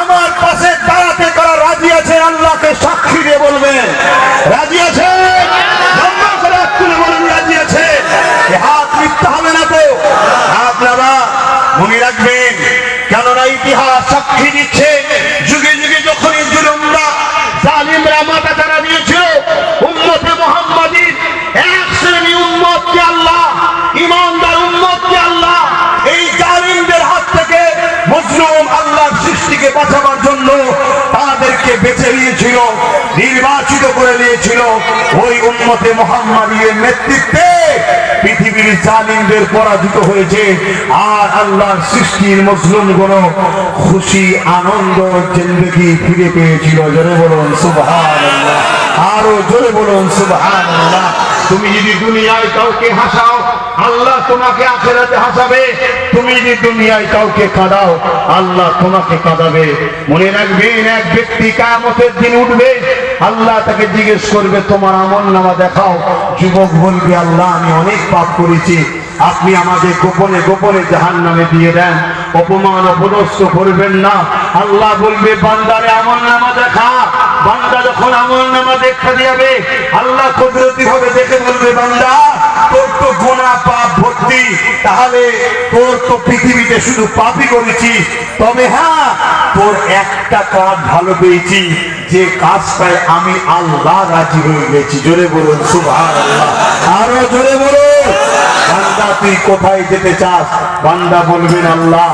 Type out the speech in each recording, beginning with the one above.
আমার পাশে দাঁড়াতে তারা রাজি আছে আল্লাহকে সাক্ষী দিয়ে বলবেন। জন্য তাদেরকে বেছে নিয়েছিল, নির্বাচিত করে নিয়েছিল ওই উম্মতে মোহাম্মদীর নেতৃত্বে। পৃথিবীর জালিমদের পরাজিত হয়েছে আর আল্লাহর সৃষ্টির মুসলিম কোন খুশি, আনন্দ, জিন্দগি ফিরে পেয়েছিল। জোরে বলুন সুবহান আরও জোরে বলুন সুবহান তুমি যদি দুনিয়ায় কাউকে হাসাও আল্লাহ তোমাকে আখেরাতে হাসাবে। তুমি যদি দুনিয়ায় কাউকে কাঁদাও, আল্লাহ তোমাকে কাঁদাবে। মনে রাখবেন এক ব্যক্তি কামতের দিন উঠবে, আল্লাহ তাকে জিজ্ঞেস করবে, তোমার আমল নামা দেখাও। যুবক বলবে, আল্লাহ, আমি অনেক পাপ করেছি। আপনি আমাদের গোপনে গোপনে জাহান নামে দিয়ে দেন। অপমান অপদস্থ করবেন না। আল্লাহ বলবে, বান্দারে, আমল নামা দেখা। বান্দা যখন আমল নামা দেখা দিয়াবে, আল্লাহ কুদরতি হবে দেখে বলবে, বান্দা তোর তো গোনা পাপ ভর্তি, তাহলে তোর তো পৃথিবীতে শুধু পাপই করেছি। তবে হ্যাঁ তোর একটা কাজ ভালো পেয়েছি, যে কাজটায় আমি আল্লাহ রাজি হয়ে গেছি। জোরে বলুন সুভাষ আরও জোরে বলুন। বান্দা, তুই কোথায় যেতে চাস? বান্দা বলবেন, আল্লাহ,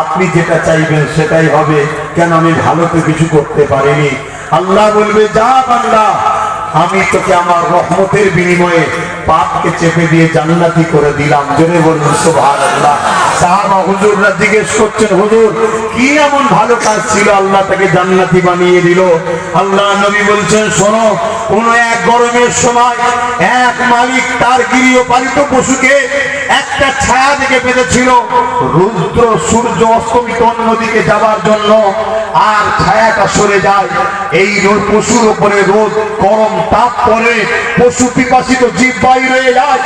আপনি যেটা চাইবেন সেটাই হবে। কেন আমি ভালো তো কিছু করতে পারিনি? আল্লাহ বলবে, যা বান্দা আমি তোকে আমার রহমতের বিনিময়ে পাপকে চেপে দিয়ে জান্নাতি করে দিলাম। জোরে বলুন, সুবহানাল্লাহ। সাহাবা হুজুররা জিজ্ঞেস করছেন, হুজুর, কি এমন ভালো কাজ ছিল? আল্লাহ তাকে জান্নাতি বানিয়ে দিল। আল্লাহ নবী বলছেন, শোনো কোন এক গরমের সময় এক মালিক তার গৃহপালিত পশুকে একটা ছায়া থেকে বেঁধেছিল। রুদ্র, সূর্য অস্তমিত অন্যদিকে যাবার জন্য আর ছায়াটা সরে যায়। এই পশুর উপরে রোদ, গরম, তাপ পরে পশু পিপাসিত জীব বাইরে যায়।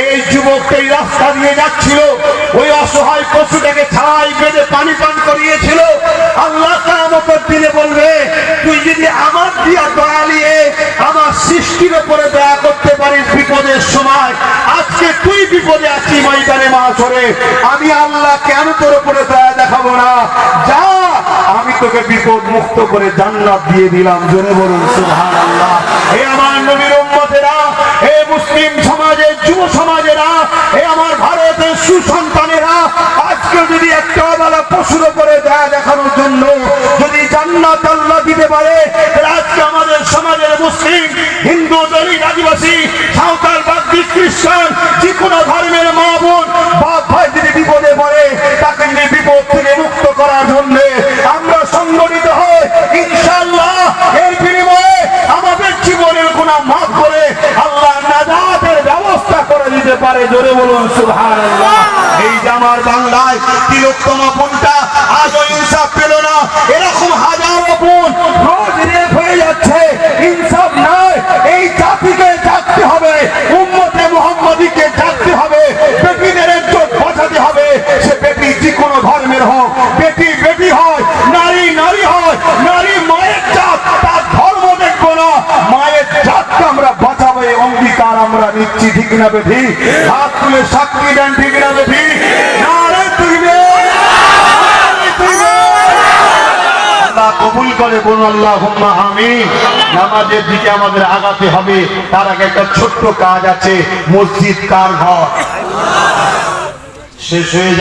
এই যুবকটা এই রাস্তা দিয়ে যাচ্ছিল। ওই অসহায় পশুটাকে বিপদের সময়, আজকে তুই বিপদে আছি ময়দানে মাছরে আমি আল্লাহ কেন তোর উপরে দয়া দেখাবো না? যা, আমি তোকে বিপদ মুক্ত করে জান্নাত দিয়ে দিলাম। জোরে বলুন, সুবহানাল্লাহ। হে আমার নবীর উম্মতেরা, হে মুসলিম সমাজের, যুব সমাজেরা, হে আমার ভারতের সুসন্তানেরা, আজকে যদি একটা বেলা পশুর উপরে দয়া দেখানোর জন্য যদি জান্নাত আল্লাহ দিতে পারে আজকে আমাদের সমাজের মুসলিম, হিন্দু, দলিত, আদিবাসী কোনো ধর্মের মা বোন বাপ ভাই যদি বিপদে পড়ে, তাকে যদি বিপদ থেকে মুক্ত করার জন্য আমরা সংগঠিত হই। ইনশাআল্লাহ, এর বিনিময়ে আমাদের জীবনের গুণা মাফ করে আল্লাহ নাজাতের ব্যবস্থা করে দিতে পারে। জোরে বলুন, সুবহানাল্লাহ। এই যে আমার বাংলায় তিলোত্তমা বোনটা আজও ইনসাফ পেল না। এরকম হাজারো বোন রোজ আমরা ঠিক না বেঠি? হাত তুলে সাক্ষী দেন ঠিক না বেঠি? কবুল করে নামাজের দিকে আমাদের আগাতে হবে। তার আগে একটা ছোট্ট কাজ আছে, মসজিদ কার ঘর? শেষ হয়ে